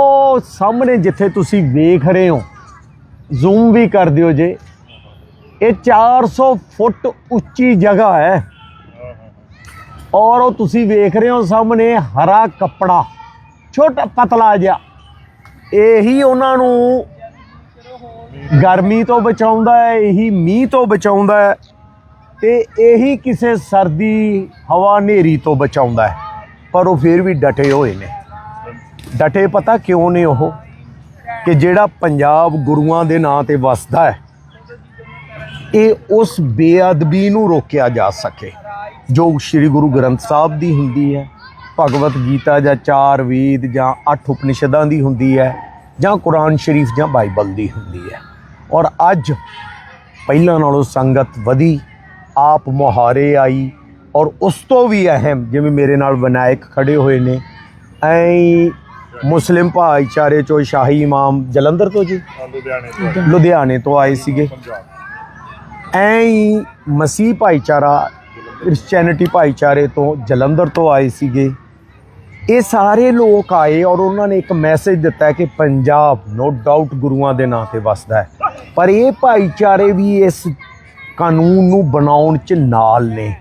ਉਹ ਸਾਹਮਣੇ ਜਿੱਥੇ ਤੁਸੀਂ ਵੇਖ ਰਹੇ ਹੋ ਜ਼ੂਮ ਵੀ ਕਰ ਦਿਓ ਜੇ। ਇਹ 400 ਫੁੱਟ ਉੱਚੀ ਜਗ੍ਹਾ ਹੈ। ਔਰ ਉਹ ਤੁਸੀਂ ਵੇਖ ਰਹੇ ਹੋ ਸਾਹਮਣੇ ਹਰਾ ਕੱਪੜਾ, ਛੋਟਾ ਪਤਲਾ ਜਿਹਾ। ਇਹੀ ਉਹਨਾਂ ਨੂੰ ਗਰਮੀ ਤੋਂ ਬਚਾਉਂਦਾ ਹੈ, ਇਹੀ ਮੀਂਹ ਤੋਂ ਬਚਾਉਂਦਾ ਹੈ ਤੇ ਇਹੀ ਕਿਸੇ ਸਰਦੀ ਹਵਾ ਹਨੇਰੀ ਤੋਂ ਬਚਾਉਂਦਾ ਹੈ। ਪਰ ਉਹ ਫਿਰ ਵੀ ਡਟੇ ਹੋਏ ਨੇ। ਡਟੇ ਪਤਾ ਕਿਉਂ ਨੇ ਉਹ? ਕਿ ਜਿਹੜਾ ਪੰਜਾਬ ਗੁਰੂਆਂ ਦੇ ਨਾਂ ਤੇ ਵਸਦਾ ਹੈ, ਇਹ ਉਸ ਬੇਅਦਬੀ ਨੂੰ ਰੋਕਿਆ ਜਾ ਸਕੇ। ਜੋ ਸ੍ਰੀ ਗੁਰੂ ਗ੍ਰੰਥ ਸਾਹਿਬ ਦੀ ਹੁੰਦੀ ਹੈ, ਭਗਵਤ ਗੀਤਾ ਜਾਂ ਚਾਰ ਵੇਦ ਜਾਂ ਅੱਠ ਉਪਨਿਸ਼ਦਾਂ ਦੀ ਹੁੰਦੀ ਹੈ, ਜਾਂ ਕੁਰਾਨ ਸ਼ਰੀਫ ਜਾਂ ਬਾਈਬਲ ਦੀ ਹੁੰਦੀ ਹੈ। ਔਰ ਅੱਜ ਪਹਿਲਾਂ ਨਾਲੋਂ ਸੰਗਤ ਵਧੀ, ਆਪ ਮੁਹਾਰੇ ਆਈ, ਔਰ ਉਸ ਤੋਂ ਵੀ ਅਹਿਮ ਜਿਵੇਂ ਮੇਰੇ ਨਾਲ ਵਿਨਾਇਕ ਖੜੇ ਹੋਏ ਨੇ, ਐਂ ਮੁਸਲਿਮ ਭਾਈਚਾਰੇ ਚੋਂ ਸ਼ਾਹੀ ਇਮਾਮ ਜਲੰਧਰ ਤੋਂ ਜੀ? ਲੁਧਿਆਣੇ ਤੋਂ ਲੁਧਿਆਣੇ ਤੋਂ ਆਏ ਸੀਗੇ। ਐਂ ਹੀ ਮਸੀਹ ਭਾਈਚਾਰਾ ਕ੍ਰਿਸਚੀਅਨਿਟੀ ਭਾਈਚਾਰੇ ਤੋਂ ਜਲੰਧਰ ਤੋਂ ਆਏ ਸੀਗੇ। ਇਹ ਸਾਰੇ ਲੋਕ ਆਏ ਔਰ ਉਹਨਾਂ ਨੇ ਇੱਕ ਮੈਸੇਜ ਦਿੱਤਾ ਕਿ ਪੰਜਾਬ ਨੋ ਡਾਊਟ ਗੁਰੂਆਂ ਦੇ ਨਾਂ ਤੇ ਵਸਦਾ ਹੈ। ਪਰ ਇਹ ਭਾਈਚਾਰੇ ਵੀ ਇਸ ਕਾਨੂੰਨ ਨੂੰ ਬਣਾਉਣ 'ਚ ਨਾਲ ਨੇ।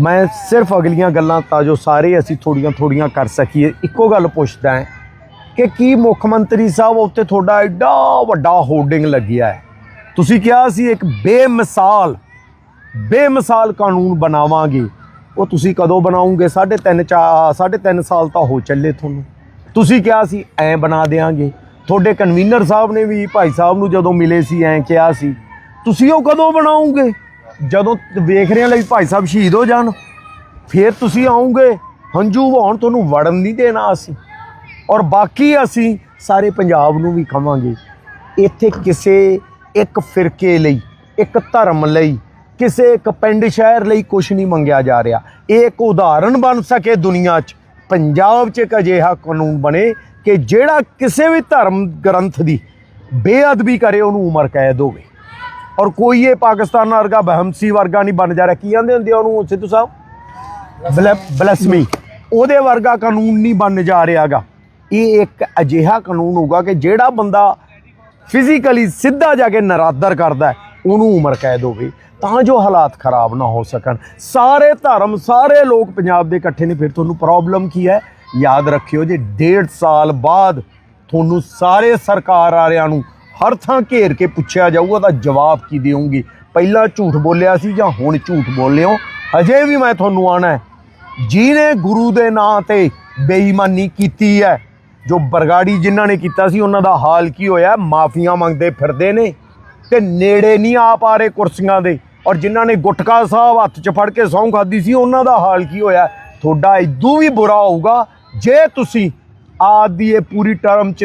ਮੈਂ ਸਿਰਫ ਅਗਲੀਆਂ ਗੱਲਾਂ ਤਾਂ ਜੋ ਸਾਰੇ ਅਸੀਂ ਥੋੜੀਆਂ ਥੋੜੀਆਂ ਕਰ ਸਕੀਏ। ਇੱਕੋ ਗੱਲ ਪੁੱਛਦਾ ਹਾਂ ਕਿ ਕੀ ਮੁੱਖ ਮੰਤਰੀ ਸਾਹਿਬ ਉੱਤੇ ਤੁਹਾਡਾ ਐਡਾ ਵੱਡਾ ਹੋਰਡਿੰਗ ਲੱਗਿਆ ਹੈ? ਤੁਸੀਂ ਕਿਹਾ ਸੀ ਇੱਕ ਬੇਮਿਸਾਲ ਬੇਮਿਸਾਲ ਕਾਨੂੰਨ ਬਣਾਵਾਂਗੇ। ਉਹ ਤੁਸੀਂ ਕਦੋਂ ਬਣਾਉਂਗੇ ਸਾਢੇ ਤਿੰਨ ਚਾ, ਸਾਢੇ ਤਿੰਨ ਸਾਲ ਤਾਂ ਹੋ ਚੱਲੇ ਤੁਹਾਨੂੰ। ਤੁਸੀਂ ਕਿਹਾ ਸੀ, ਐਂ ਬਣਾ ਦੇਾਂਗੇ ਤੁਹਾਡੇ ਕਨਵੀਨਰ ਸਾਹਿਬ ਨੇ ਵੀ, ਭਾਈ ਸਾਹਿਬ ਨੂੰ ਜਦੋਂ ਮਿਲੇ ਸੀ, ਐਂ ਕਿਹਾ ਸੀ। ਤੁਸੀਂ ਉਹ ਕਦੋਂ ਬਣਾਉਂਗੇ ਜਦੋਂ ਵੇਖ ਰਹੇ ਲਈ ਭਾਈ ਸਾਹਿਬ ਸ਼ਹੀਦ ਹੋ ਜਾਣ, ਫਿਰ ਤੁਸੀਂ ਆਉਂਗੇ ਹੰਝੂ ਵਹਾਉਣ ਤੁਹਾਨੂੰ ਵੜਨ ਨਹੀਂ ਦੇਣਾ ਅਸੀਂ। ਔਰ ਬਾਕੀ ਅਸੀਂ ਸਾਰੇ ਪੰਜਾਬ ਨੂੰ ਵੀ ਕਵਾਂਗੇ ਇੱਥੇ ਕਿਸੇ ਇੱਕ ਫਿਰਕੇ ਲਈ ਇੱਕ ਧਰਮ ਲਈ ਕਿਸੇ ਇੱਕ ਪਿੰਡ ਸ਼ਹਿਰ ਲਈ ਕੁਝ ਨਹੀਂ ਮੰਗਿਆ ਜਾ ਰਿਹਾ। ਇਹ ਇੱਕ ਉਦਾਹਰਣ ਬਣ ਸਕੇ ਦੁਨੀਆ 'ਚ। ਪੰਜਾਬ 'ਚ ਇੱਕ ਅਜਿਹਾ ਕਾਨੂੰਨ ਬਣੇ ਕਿ ਜਿਹੜਾ ਕਿਸੇ ਵੀ ਧਰਮ ਗ੍ਰੰਥ ਦੀ ਬੇਅਦਬੀ ਕਰੇ ਉਹਨੂੰ ਉਮਰ ਕੈਦ ਹੋਵੇ। ਔਰ ਕੋਈ ਇਹ ਪਾਕਿਸਤਾਨ ਵਰਗਾ ਬਹਮਸੀ ਵਰਗਾ ਨਹੀਂ ਬਣ ਜਾ ਰਿਹਾ। ਕੀ ਕਹਿੰਦੇ ਹੁੰਦੇ ਉਹਨੂੰ ਸਿੱਧੂ ਸਾਹਿਬ? ਬਲਸਮੀ ਉਹਦੇ ਵਰਗਾ ਕਾਨੂੰਨ ਨਹੀਂ ਬਣ ਜਾ ਰਿਹਾਗਾ। ਇਹ ਇੱਕ ਅਜਿਹਾ ਕਾਨੂੰਨ ਹੋਊਗਾ ਕਿ ਜਿਹੜਾ ਬੰਦਾ ਫਿਜ਼ੀਕਲੀ ਸਿੱਧਾ ਜਾ ਕੇ ਨਰਾਦਰ ਕਰਦਾ ਉਹਨੂੰ ਉਮਰ ਕੈਦ ਹੋਵੇ, ਤਾਂ ਜੋ ਹਾਲਾਤ ਖਰਾਬ ਨਾ ਹੋ ਸਕਣ। ਸਾਰੇ ਧਰਮ, ਸਾਰੇ ਲੋਕ ਪੰਜਾਬ ਦੇ ਇਕੱਠੇ ਨੇ, ਫਿਰ ਤੁਹਾਨੂੰ ਪ੍ਰੋਬਲਮ ਕੀ ਹੈ? ਯਾਦ ਰੱਖਿਓ ਜੇ, ਡੇਢ ਸਾਲ ਬਾਅਦ ਤੁਹਾਨੂੰ ਸਾਰੇ ਸਰਕਾਰ ਵਾਲਿਆਂ ਨੂੰ ਹਰ ਥਾਂ ਘੇਰ ਕੇ ਪੁੱਛਿਆ ਜਾਊਗਾ, ਤਾਂ ਜਵਾਬ ਕੀ ਦੇਵਾਂਗੀ ਪਹਿਲਾਂ ਝੂਠ ਬੋਲਿਆ ਸੀ ਜਾਂ ਹੁਣ ਝੂਠ ਬੋਲਿਓ ਹਜੇ ਵੀ ਮੈਂ ਤੁਹਾਨੂੰ ਆਣਾ ਹੈ। ਜਿਹਨੇ ਗੁਰੂ ਦੇ ਨਾਂ ਤੇ ਬੇਈਮਾਨੀ ਕੀਤੀ ਹੈ ਜੋ ਬਰਗਾੜੀ ਜਿਨ੍ਹਾਂ ਨੇ ਕੀਤਾ ਸੀ, ਉਹਨਾਂ ਦਾ ਹਾਲ ਕੀ ਹੋਇਆ? ਮਾਫੀਆਂ ਮੰਗਦੇ ਫਿਰਦੇ ਨੇ ਤੇ ਨੇੜੇ ਨਹੀਂ ਆ ਪਾ ਰਹੇ ਕੁਰਸੀਆਂ ਦੇ। ਔਰ ਜਿਨ੍ਹਾਂ ਨੇ ਗੁਟਕਾ ਸਾਹਿਬ ਹੱਥ 'ਚ ਫੜ ਕੇ ਸਹੁੰ ਖਾਦੀ ਸੀ, ਉਹਨਾਂ ਦਾ ਹਾਲ ਕੀ ਹੋਇਆ? ਤੁਹਾਡਾ ਇਦੋਂ ਵੀ ਬੁਰਾ ਹੋਊਗਾ ਜੇ ਤੁਸੀਂ ਆਦ ਦੀ ਇਹ ਪੂਰੀ ਟਰਮ 'ਚ